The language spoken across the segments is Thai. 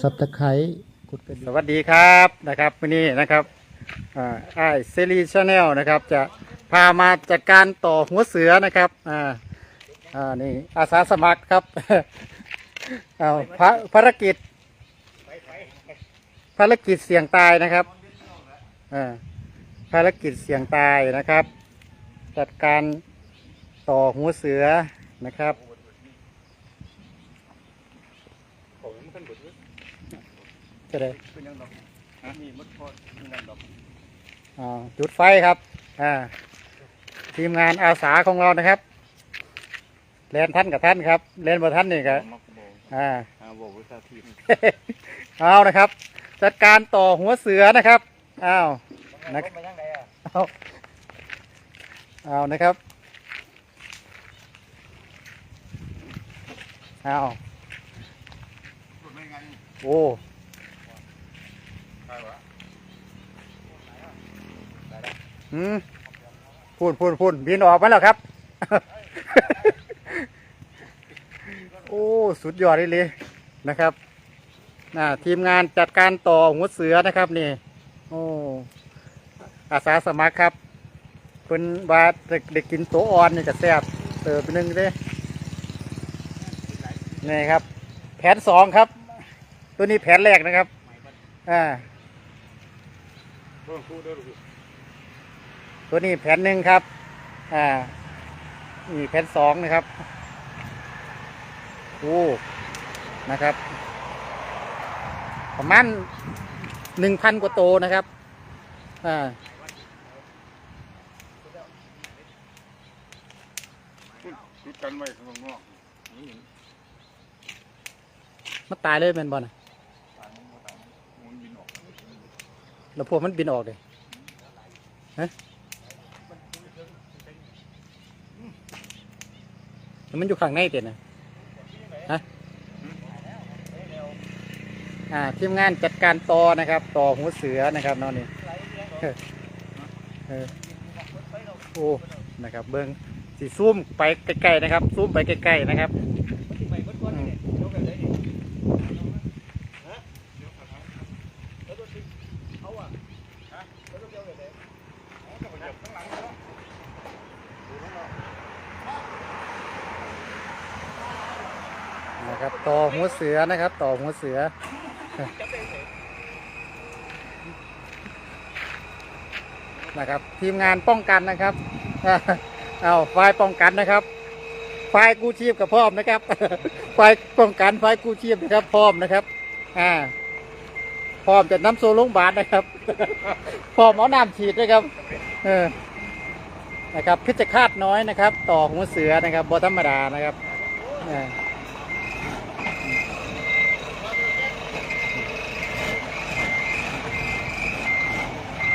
ซับตะไคร้กดกระดิ่งสวัสดีครับนะครับวันนี้นะครับอ่าไอเซรีชาแนลนะครับ จะพามาจัดการต่อหัวเสือนะครับอ่าอ่านี่อาสาสมัครครับ เอาภาภารกิจ ภารกิจเสี่ยงตายนะครับอ่าภารกิจเสี่ยงตายนะครับ จัดการต่อหัวเสือนะครับ จะได้อ่าจุดไฟครับอ่าทีมงานอาสาของเรานะครับเล่นท่านกับท่านครับเล่นบ่ท่านนี่ครับอ่าเอานะครับ จัดการต่อหัวเสือนะครับอ้าวนะครับเอาเอานะครับเอาโอ้ หืมพูนพูนพูนบินออกมาแล้วครับ โอ้ สุดยอดเลยนะครับน่ะทีมงานจัดการต่อหัวเสือนะครับนี่ โอ้อาสาสมัครครับเป็นบาเด็กเด็กกินโตอ่อนนี่จะแซ่บเติบไปนึงเด้นี่ครับ แผนสองครับ ตัวนี้แผนแรกนะครับ อ่า ตัวนี้แผนหนึ่งครับ อ่านี่แผนสองนะครับโอ้นะครับ ประมาณหนึ่งพันกว่าโตวนะครับ อ่าชุดกันไว้ข้างนอกมันตายเลยแมันบอลนะ มันบินออก แล้วพวกมันบินออกเลยฮะแล้วมันอยู่ข้างในเต็นะฮะอ่าทีมงานจัดการต่อนะครับ ต่อหัวเสือนะครับนอนนี่โอ้นะครับ เบิ้งสีซูมไปใกลๆนะครับซูมไปใกลๆนะครับ นะครับต่อหัวเสือนะครับ ต่อหัวเสือนะครับ ทีมงานป้องกันนะครับเอาฝ่ายป้องกันนะครับฝ่ายกู้ชีพกับพร้อมนะครับฝ่ายป้องกันฝ่ายกู้ชีพนะครับ พร้อมนะครับอ่าพร้อมจะน้ำโซลงบาลนะครับพร้อมเอาน้ำฉีดนะครับ เออนะครับพิจคาดน้อยนะครับ ต่อหัวเสือนะครับบธรรมดานะครับ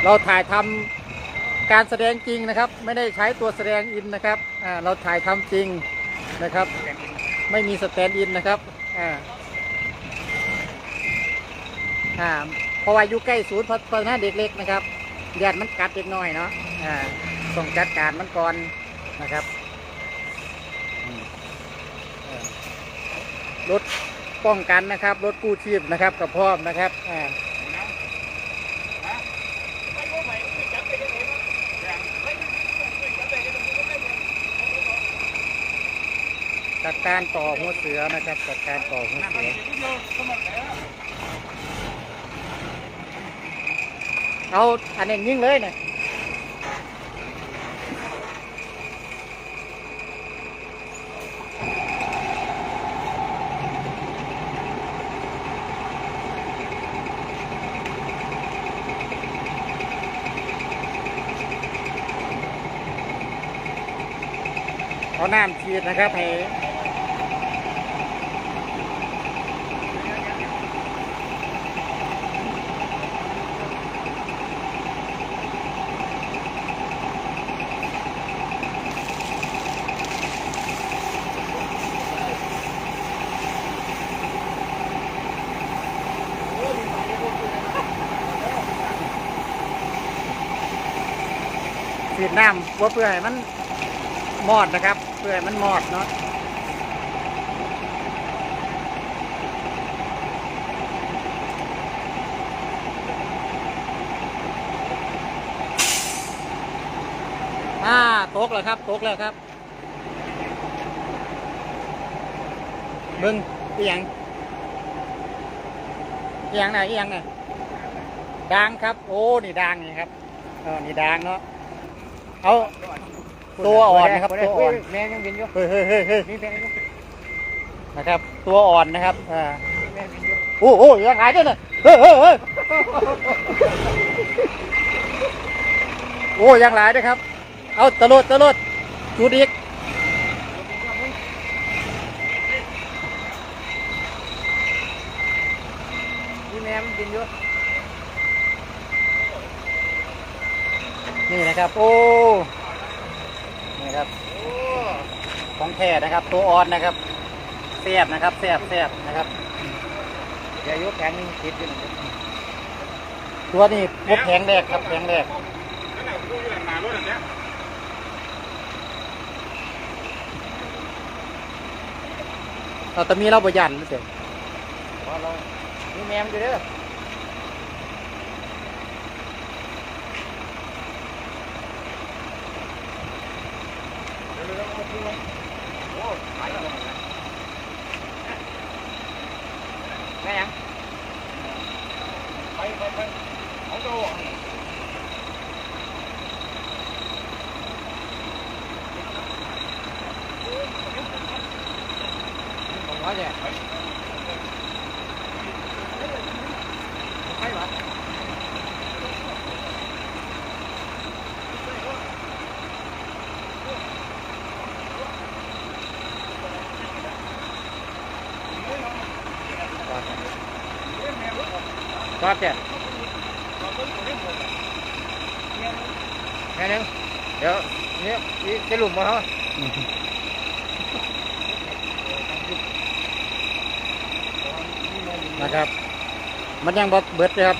เราถ่ายทำการแสดงจริงนะครับ ไม่ได้ใช้ตัวแสดงอินนะครับเราถ่ายทำจริงนะครับ ไม่มีสแตนด์อินนะครับอ่าอ่าเพราะว่าอยู่ใกล้ศูนย์พัฒนาเด็กเล็กนะครับแดดมันกัดเด็กน้อยเนาะอ่าต้องจัดการมันก่อนนะครับรถป้องกันนะครับรถกู้ชีพนะครับกับพร้อมนะครับ อ่าจัดการต่อหัวเสือนะครับจัดการต่อหัวเสือ เอาอันนี้ยิงเลยนะเอาน้ำฉีดนะครับให้ ขืดน้ำว่าเพื่อให้มันมอดนะครับ เพื่อให้มันมอดเนาะอ่าตกแล้วครับตกแล้วครับเบิ้งเอียงเอียงไหนเอียงไหนดังครับ โอ้ นี่ดังนี่ครับเออนี่ดังเนาะ เอาตัวอ่อนนะครับตัวอ่อนแม่ยังบินอยู่เฮ้ยเฮ้ยเฮ้ยเฮ้ยนี่แม่ยังนะครับ ตัวอ่อนนะครับอ่าแม่บินอยู่โอ้โหยังหายด้วยนะเฮ้ยเฮ้ยเฮ้ยโอ้ยังหลายด้วยครับ เอาตะลุดตะลุดจุดอีกนี่แม่มันบินอยู่ นี่นะครับ โอ้นี่ครับของแท้นะครับ ตัวอ่อนนะครับแซ่บนะครับแซ่บแซ่บนะครับเดี๋ยวยุแข็งติดอยู่นั่ตัวนี้พบแข็งแรกครับแข็งแรกนั่นแหละดูอยู่หน้ารถอันเราแต่มีเราบยันหรือเปล่าพอเรานี่แมมอยู่เด้อ ดี๋ยวเดี๋ยวเอามาพูดว่าโอ้หายแล้วนะ แม่ยัง ไปไปไปเอาตัว ผมว่าจะไปวะ ครับแกแม่นึงเดี๋ยวเนี่นี่จะหลุมมาเหรอนะครับ มันยังบเบิดเลยครับ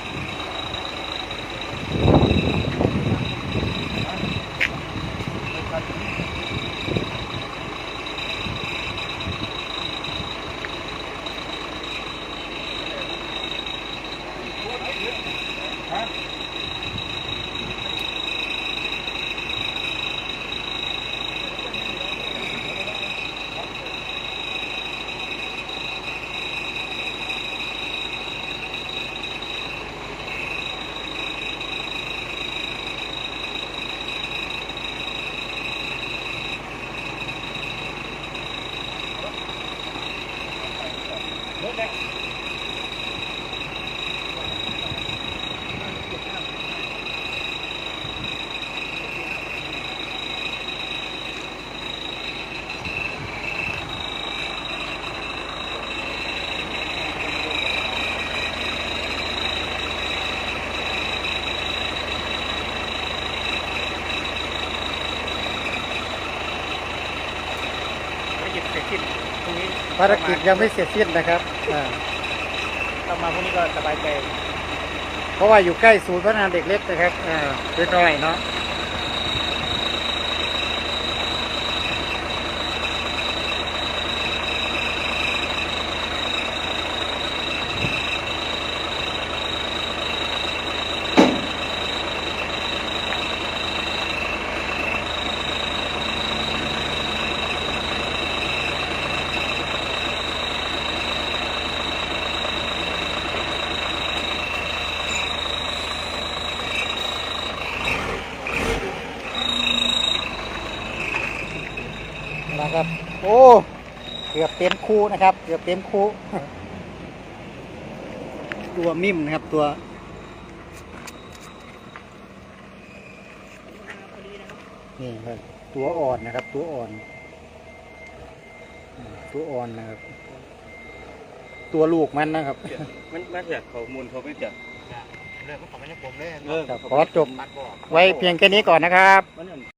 ไเสร็จสิ้นพรุ่งนี้ภารกิจยังไม่เสร็จสิ้นนะครับอ่าเข้ามาพรุ่งนี้ก็สบายใจเพราะว่าอยู่ใกล้ศูนย์พัฒนาเด็กเล็กนะครับอ่าเล็กน้อยเนาะ โอ้เกือบเต็มคูนะครับ เกือบเต็มคูตัวมิ่มนะครับตัวนี่ครับตัวอ่อนนะครับ ตัวอ่อนอืมตัวอ่อนนะครับ ตัวลูกมันนะครับ มันมาเถียข้อมูลเขาไม่เถียเรื่องของมันยังผมเลยเออครับขอจบตัดบอกไว้เพียงแค่นี้ก่อนนะครับมัน